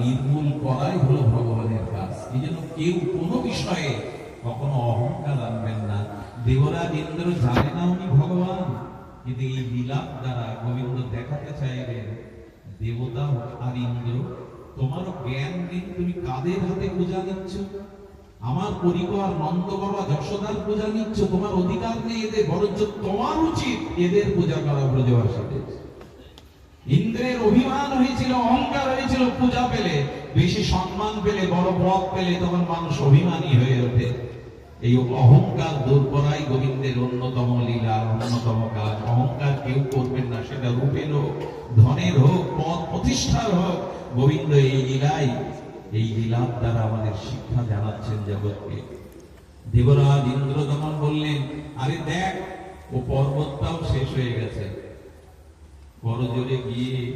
নির্মূল করাই হলো ভগবানের কাজ। এই জন্য কেউ কোনো বিষয়ে কখনো অহংকার আনবেন না। দেবরাজ ইন্দ্র জানে না উনি ভগবান। কিন্তু এই বিলাপ দ্বারা গোবিন্দ দেখাতে চাইবেন, দেবতা আর ইন্দ্র, তোমারও জ্ঞান দিন তুমি কাদের হাতে পূজা দিচ্ছ? আমার পরিবার নন্দ বাবা যশোদার পূজা নিচ্ছ, তোমার অধিকার নেই, এদের বরঞ্চ তোমার উচিত এদের পূজা করা ব্রজবাসীদের। ইন্দ্রের অভিমান হয়েছিল, অহংকার হয়েছিল, পূজা পেলে, বেশি সম্মান পেলে, বড় পদ পেলে, তখন মানুষ অভিমানী হয়ে ওঠে। এই অহংকার দূর করাই গোবিন্দের অন্যতম লীলা, অন্যতম কাজ। অহংকার কেউ করবেন না, সেটা রূপের হোক ধনের হোক, পদ প্রতিষ্ঠার হোক। গোবিন্দ, এই লীলাই, এই লীলার দ্বারা আমাদের শিক্ষা জানাচ্ছেন জগৎকে। দেবরাজ ইন্দ্র তখন বললেন আরে দেখ, ও পর্বতটাও শেষ হয়ে গেছে। করজোরে গিয়ে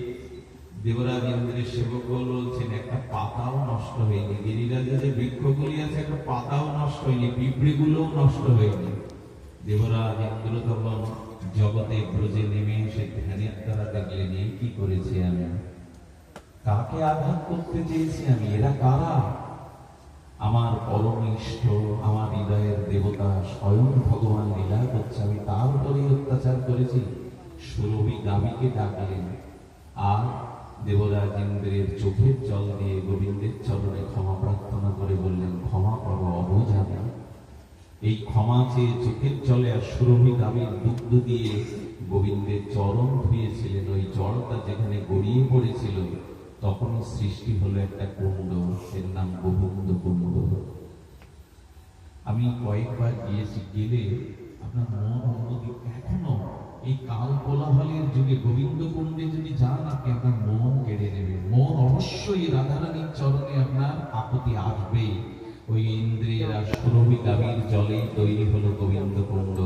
দেবরাজ ইন্দ্রের সেবক বলছেন, একটা পাতাও নষ্ট হয়নি। গিরিরাজে যে বৃক্ষগুলি আছে, একটা পাতাও নষ্ট হয়নি, পিঁপড়িগুলোও নষ্ট হয়নি। দেবরাজ ইন্দ্র তখন জগতে ব্রজে নেমে এসে ধ্যানের দ্বারা দেখলেন এই কি করেছি আমি? কাকে আঘাত করতে চেয়েছি আমি? এরা কারা? আমার পরম ইষ্ট আমার হৃদয়ের দেবতা স্বয়ং ভগবান লীলা করছে। আমি তার উপরেই অত্যাচার করেছি। সুরভি গাভীকে ডাকলেন আর দেবরাজ ইন্দ্রের চোখের জল দিয়ে গোবিন্দের চরণে ক্ষমা প্রার্থনা করে বললেন, ক্ষমা করো অবজানা এই ক্ষমা চেয়ে চোখের জলে আর সুরভি গাভীর দুগ্ধ দিয়ে গোবিন্দের চরণ ধুয়েছিলেন। ওই জলটা যেখানে গড়িয়ে পড়েছিল, তখনই সৃষ্টি হলো একটা কুণ্ড। এর নাম গোবিন্দ কুণ্ড। আমি কয়েকবার গিয়েছি, গেলে আপনার মন অন্যদিক এখনও এই কাল কোলাহলের যুগে গোবিন্দ কুণ্ডে যদি যান, আপনি আপনার মন কেড়ে নেবে মন অবশ্যই রাধারানীর চরণে আপনার আপত্তি আসবে ওই ইন্দ্রিয়ের আর সুরভি দাবির জলেই তৈরি হলো গোবিন্দ কুণ্ড